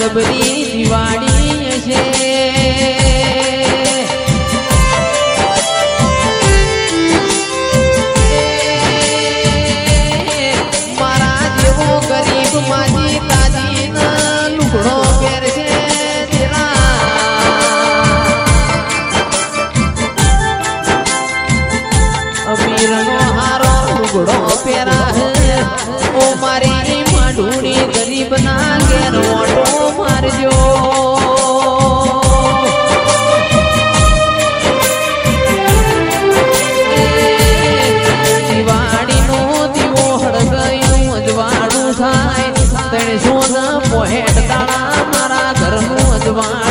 જબરી દિવાળી છે. મારા ગરીબ માજી તાજી લુગડો પહેરશે તેરા અમીરનો હારો લુગડો પહેરા ઓ મારી માડુણી ગરીબ ના ઘેર ઓટો મારજો દિવાળીનો દીવો હળગાયું અજવાળું થાય. ત્રણસો ના પોહેટ દાડા મારા ઘરનું અજવાળું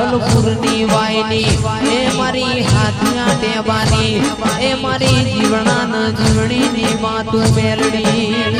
મારી જાહલપુરની વાયની એ મારી હાથિયા ટેબાની એ મારી જીવણા જીવણીની માતું મેલડી